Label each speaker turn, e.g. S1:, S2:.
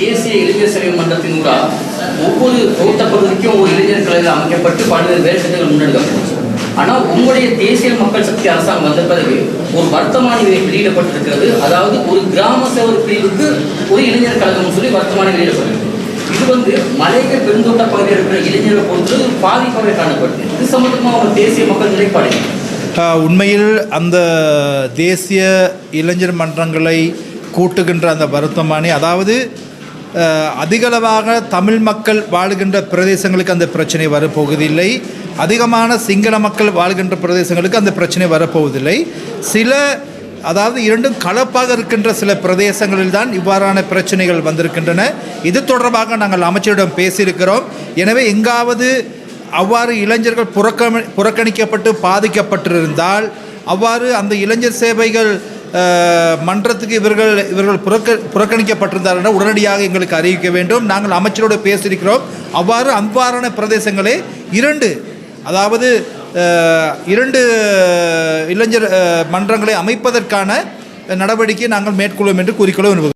S1: தேசிய இளைஞர் சேவை மன்றத்தின் கூட ஒவ்வொரு தோட்ட பகுதிக்கும் ஒரு இளைஞர் கலையில் அமைக்கப்பட்டு பல்வேறு வேலை திட்டங்கள் முன்னெடுக்கப்பட்டுச்சு. ஆனால் உங்களுடைய தேசிய மக்கள் சக்தி அரசாங்கம் வந்த பிறகு ஒரு வர்த்தமானி வெளி- வெளியிடப்பட்டிருக்கிறது. அதாவது ஒரு கிராம சேவர் பிரிவுக்கு ஒரு இளைஞர் கழகம்னு சொல்லி வர்த்தமானி வெளியிடப்பட்டிருக்கு. இது வந்து மலைய பெருந்தோட்ட பகுதியில் இருக்கிற இளைஞரை பொறுத்து ஒரு பாதிப்பாகவே காணப்படுது. இது சம்பந்தமாக ஒரு தேசிய மக்கள் நிலைப்பாடு
S2: உண்மையில் அந்த தேசிய இளைஞர் மன்றங்களை கூட்டுகின்ற அந்த வருத்தமானி அதாவது அதிகளவாக தமிழ் மக்கள் வாழ்கின்ற பிரதேசங்களுக்கு அந்த பிரச்சனை வரப்போவதில்லை. அதிகமான சிங்கள மக்கள் வாழ்கின்ற பிரதேசங்களுக்கு அந்த பிரச்சனை வரப்போவதில்லை. சில அதாவது இரண்டும் கலப்பாக இருக்கின்ற சில பிரதேசங்களில் தான் இவ்வாறான பிரச்சனைகள் வந்திருக்கின்றன. இது தொடர்பாக நாங்கள் அமைச்சரிடம் பேசியிருக்கிறோம். எனவே எங்காவது அவ்வாறு இளைஞர்கள் புறக்கணி புறக்கணிக்கப்பட்டு பாதிக்கப்பட்டிருந்தால் அவ்வாறு அந்த இளைஞர் சேவைகள் மன்றத்துக்கு இவர்கள் இவர்கள் புறக்க புறக்கணிக்கப்பட்டிருந்தார்கள் உடனடியாக எங்களுக்கு அறிவிக்க வேண்டும். நாங்கள் அமைச்சரோடு பேசியிருக்கிறோம். அவ்வாறு அவ்வாறான பிரதேசங்களே இரண்டு அதாவது இரண்டு இளைஞர் மன்றங்களை அமைப்பதற்கான நடவடிக்கையை நாங்கள் மேற்கொள்வோம் என்று கூறிக்கொள்ள விரும்புகிறோம்.